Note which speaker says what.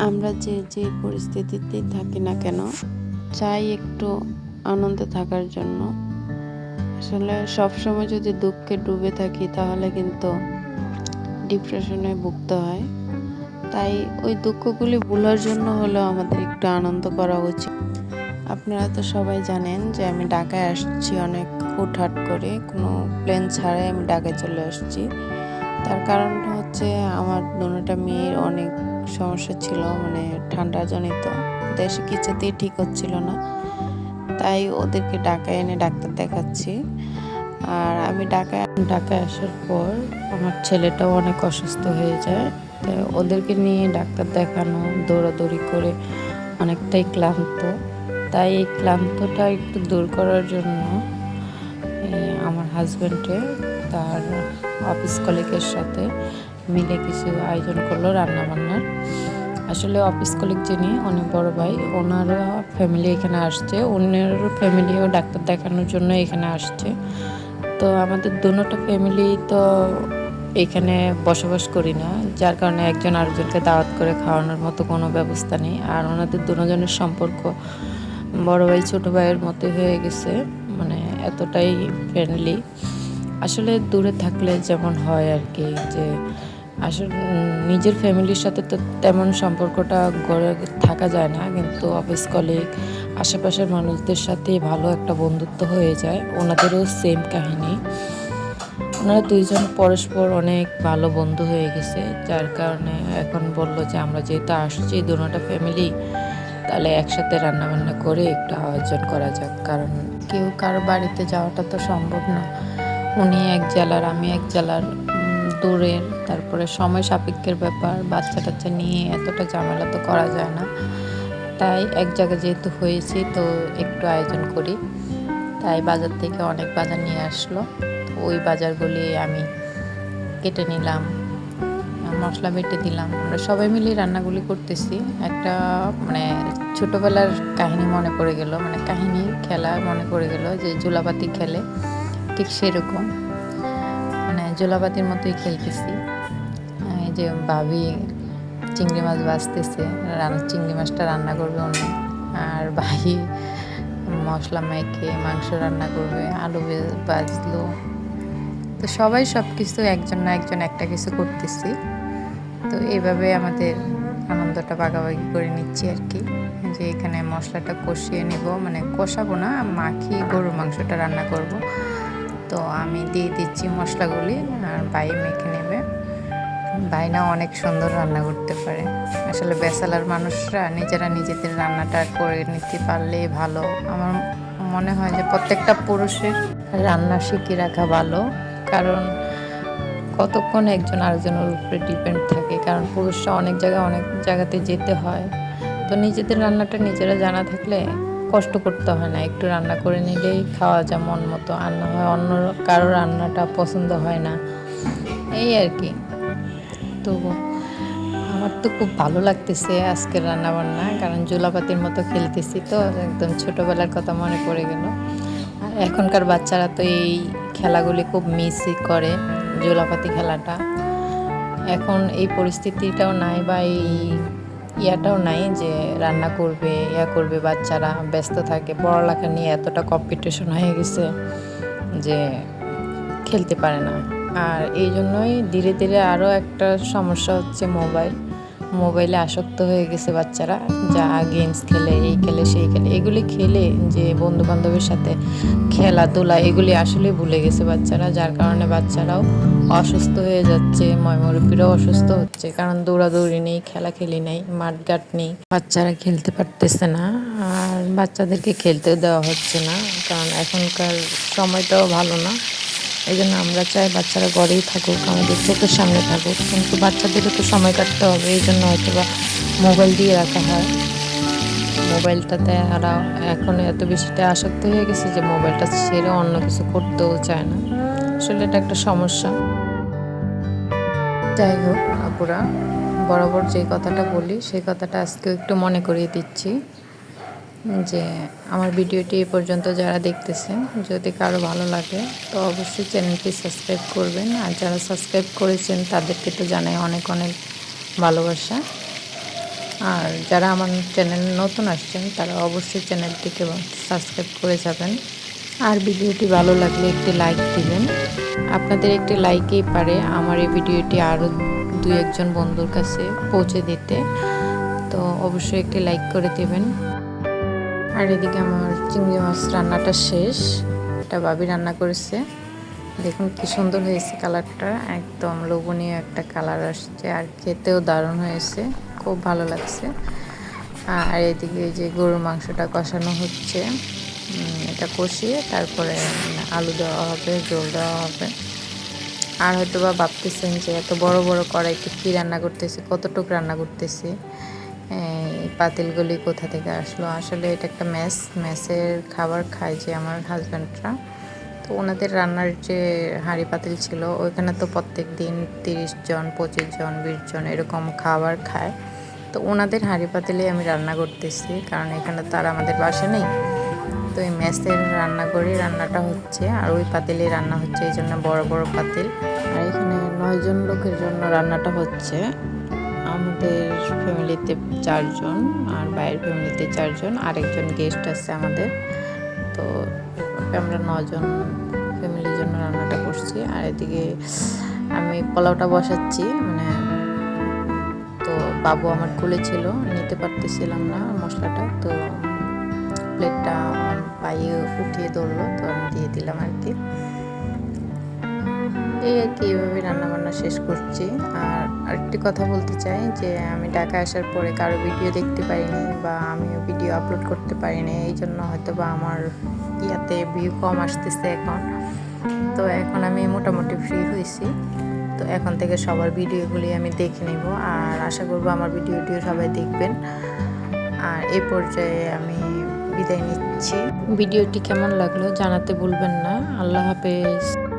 Speaker 1: আমরা যে যে পরিস্থিতিতে থাকি না কেন, চাই একটু আনন্দে থাকার জন্য। আসলে সবসময় যদি দুঃখে ডুবে থাকি, তাহলে কিন্তু ডিপ্রেশনে ভুগতে হয়। তাই ওই দুঃখগুলি ভুলার জন্য হলেও আমাদের একটু আনন্দ করা উচিত। আপনারা তো সবাই জানেন যে, আমি ঢাকায় আসছি অনেক হুটহাট করে। কোনো প্লেন ছাড়াই আমি ঢাকায় চলে আসছি। তার কারণটা হচ্ছে, আমার দুটা মেয়ের অনেক সমস্যা ছিল মানে ঠান্ডা জনিত। দেশে কিছুতেই ঠিক হচ্ছিল না। তাই ওদেরকে ঢাকায় এনে ডাক্তার দেখাচ্ছি। আর আমি ঢাকায় ঢাকায় আসার পর আমার ছেলেটাও অনেক অসুস্থ হয়ে যায়। তাই ওদেরকে নিয়ে ডাক্তার দেখানো, দৌড়াদৌড়ি করে অনেকটাই ক্লান্ত। তাই এই ক্লান্তটা একটু দূর করার জন্য আমার হাজব্যান্ডে তার অফিস কলিগের সাথে মিলে কিছু আয়োজন করল রান্নাবান্নার। আসলে অফিস কলিগ যিনি, অনেক বড় ভাই ওনারও ফ্যামিলি এখানে আসছে। অন্যের ফ্যামিলিও ডাক্তার দেখানোর জন্য এখানে আসছে। তো আমাদের দুটো ফ্যামিলি তো এখানে বসবাস করি না, যার কারণে একজন আরেকজনকে দাওয়াত করে খাওয়ানোর মতো কোনো ব্যবস্থা নেই। আর ওনাদের দুজনের সম্পর্ক বড় ভাই, ছোট ভাইয়ের মতো হয়ে গেছে মানে এতটাই ফ্রেন্ডলি আসলে দূরে থাকলে যেমন হয় আর কি, যে আসলে নিজের ফ্যামিলির সাথে তো তেমন সম্পর্কটা গড়ে থাকা যায় না, কিন্তু অফিস কলিগ আশেপাশের মানুষদের সাথে ভালো একটা বন্ধুত্ব হয়ে যায়। ওনাদেরও সেম কাহিনী। ওনারা দুইজন পরস্পর অনেক ভালো বন্ধু হয়ে গেছে, যার কারণে এখন বলল যে, আমরা যেহেতু আসছি দুটা ফ্যামিলি তাহলে একসাথে রান্নাবান্না করে একটু আয়োজন করা যাক। কারণ কেউ কারও বাড়িতে যাওয়াটা তো সম্ভব না। উনি এক জেলার, আমি এক জেলার। দূরের, তারপরে সময় সাপেক্ষের ব্যাপার বাচ্চা টাচ্চা নিয়ে এতটা ঝামেলা তো করা যায় না। তাই এক জায়গায় যেহেতু হয়েছি, তো একটু আয়োজন করি। তাই বাজার থেকে অনেক বাজার নিয়ে আসলো। ওই বাজারগুলি আমি কেটে নিলাম, মশলা বেটে দিলাম। আমরা সবাই মিলে রান্নাগুলি করতেছি। একটা মানে ছোটোবেলার কাহিনী মনে পড়ে গেল। মানে কাহিনী খেলা মনে পড়ে গেল যে জোলাপাতি খেলে ঠিক সেরকম। মানে জোলাপাতির মতোই খেলতেছি। এই যে ভাবি চিংড়ি মাছ রান্না চিংড়ি মাছটা রান্না করবে উনি। আর ভাই মশলা মেখে মাংস রান্না করবে, আলু বাজলো তো সবাই সব কিছু একজন না একজন একটা কিছু করতেছি। তো এইভাবে আমাদের আনন্দটা ভাগাভাগি করে নিচ্ছি আর কি। যে এখানে মশলাটা কষিয়ে নিব মানে কষাবো না, মাখি গরুর মাংসটা রান্না করব। তো আমি দিয়ে দিচ্ছি মশলাগুলি আর ভাই মেখে নেবে। ভাইনা অনেক সুন্দর রান্না করতে পারে। আসলে বেসালার মানুষরা নিজেরা নিজেদের রান্নাটা করে নিতে পারলেই ভালো। আমার মনে হয় যে প্রত্যেকটা পুরুষের রান্না শিখে রাখা ভালো। কারণ কতক্ষণ একজন আরেকজনের উপরে ডিপেন্ড থাকে? কারণ পুরুষরা অনেক জায়গায় অনেক জায়গাতে যেতে হয়। তো নিজেদের রান্নাটা নিজেরা জানা থাকলে কষ্ট করতে হয় না, একটু রান্না করে নিলেই খাওয়া যায় মন মতো রান্না হয় অন্য কারও রান্নাটা পছন্দ হয় না। এই আর কি। তো আমার তো খুব ভালো লাগতেছে আজকের রান্না বান্না কারণ জোলাপাতির মতো খেলতেছি তো, একদম ছোটোবেলার কথা মনে পড়ে গেল। আর এখনকার বাচ্চারা তো এই খেলাগুলি খুব মিসই করে, জোলাপাতি খেলাটা। এখন এই পরিস্থিতিটাও নাই বা এই ইয়াটাও নাই যে রান্না করবে, ইয়া করবে, বাচ্চারা ব্যস্ত থাকে। পড়ালেখা নিয়ে এতটা কম্পিটিশন হয়ে গেছে যে খেলতে পারে না। আর এই জন্যই ধীরে ধীরে আরও একটা সমস্যা হচ্ছে মোবাইল মোবাইলে আসক্ত হয়ে গেছে বাচ্চারা, যা গেমস খেলে, এই খেলে, সেই খেলে, এগুলি খেলে যে বন্ধু বান্ধবের সাথে খেলাধুলা, এগুলি আসলে ভুলে গেছে বাচ্চারা, যার কারণে বাচ্চারাও অসুস্থ হয়ে যাচ্ছে ময়মরূপীরাও অসুস্থ হচ্ছে, কারণ দৌড়াদৌড়ি নেই, খেলা খেলি নেই, মাঠঘাট নেই। বাচ্চারা খেলতে পারতেছে না, আর বাচ্চাদেরকে খেলতেও দেওয়া হচ্ছে না, কারণ এখনকার সময়টাও ভালো না। এই জন্য আমরা চাই বাচ্চারা ঘরেই থাকুক, আমাদের চোখের সামনে থাকুক। কিন্তু বাচ্চাদেরও তো সময় কাটতে হবে এই জন্য হয়তো বা মোবাইল দিয়ে রাখা হয়। মোবাইলটাতে এরা এখন এত বেশিটা আসক্ত হয়ে গেছে যে মোবাইলটা ছেড়ে অন্য কিছু করতেও চায় না। আসলে এটা একটা সমস্যা। যাই হোক আপুরা বরাবর যে কথাটা বলি, সেই কথাটা আজকে একটু মনে করিয়ে দিচ্ছি। যে আমার ভিডিওটি এ পর্যন্ত যারা দেখতেছেন, যদি কারও ভালো লাগে, তো অবশ্যই চ্যানেলটি সাবস্ক্রাইব করবেন। আর যারা সাবস্ক্রাইব করেছেন, তাদেরকে তো জানাই অনেক অনেক ভালোবাসা। আর যারা আমার চ্যানেল নতুন আসছেন, তারা অবশ্যই চ্যানেলটিকে সাবস্ক্রাইব করে যাবেন। আর ভিডিওটি ভালো লাগলে একটি লাইক দিবেন। আপনাদের একটি লাইকেই পারে আমার এই ভিডিওটি আরও দু একজন বন্ধুর কাছে পৌঁছে দিতে। তো অবশ্যই একটি লাইক করে দেবেন। আর এদিকে আমার চিংড়ি মাছ রান্নাটা শেষ। এটা বাবি রান্না করেছে। দেখুন কি সুন্দর হয়েছে কালারটা। একদম লোভনীয় একটা কালার আসছে আর খেতেও দারুণ হয়েছে। খুব ভালো লাগছে। আর এদিকে যে গরুর মাংসটা কষানো হচ্ছে। এটা কষিয়ে তারপরে আলু দেওয়া হবে জল দেওয়া হবে। আর হয়তো বা ভাবতেছেন যে এত বড় বড় কড়াইতে কী রান্না করতেছে, কতটুক রান্না করতেছে। পাতিলগুলি কোথা থেকে আসলো? আসলে এটা একটা ম্যাস ম্যাসের খাবার খায় যে আমার হাজব্যান্ডরা তো ওনাদের রান্নার যে হাঁড়ি পাতিল ছিল, ওইখানে তো প্রত্যেক দিন তিরিশ জন, পঁচিশ জন, বিশ জন এরকম খাবার খায়। তো ওনাদের হাঁড়ি পাতিলে আমি রান্না করতেছি, কারণ এখানে তো আর আমাদের বাসা নেই। তো এই মেসের রান্না করে রান্নাটা হচ্ছে, আর ওই পাতিলে রান্না হচ্ছে, এই জন্য বড় বড় পাতিল। আর এখানে নয়জন লোকের জন্য রান্নাটা হচ্ছে। আমাদের ফ্যামিলিতে চারজন আর বাইরের ফ্যামিলিতে চারজন। আরেকজন গেস্ট আছে আমাদের। তো আমরা নজন ফ্যামিলির জন্য রান্নাটা করছি। আর এদিকে আমি পোলাওটা বসাচ্ছি মানে তো বাবু আমার কোলে ছিল, নিতে পারতেছিলাম না মশলাটা। তো প্লেটটা আমার পায়ে উঠিয়ে ধরলো, তো আমি দিয়ে দিলাম আর কি। এই আর কি এইভাবে রান্নাবান্না শেষ করছি। আর আরেকটি কথা বলতে চাই যে, আমি ঢাকা আসার পরে কারও ভিডিও দেখতে পারিনি বা আমিও ভিডিও আপলোড করতে পারিনি, এই জন্য হয়তো বা আমার ইয়াতে ভিউ কম আসতেছে এখন। তো এখন আমি মোটামুটি ফ্রি হয়েছি। তো এখন থেকে সবার ভিডিওগুলি আমি দেখে নেব আর আশা করব আমার ভিডিওটিও সবাই দেখবেন। আর এই পর্যায়ে আমি বিদায় নিচ্ছি। ভিডিওটি কেমন লাগল জানাতে ভুলবেন না। আল্লাহ হাফেজ।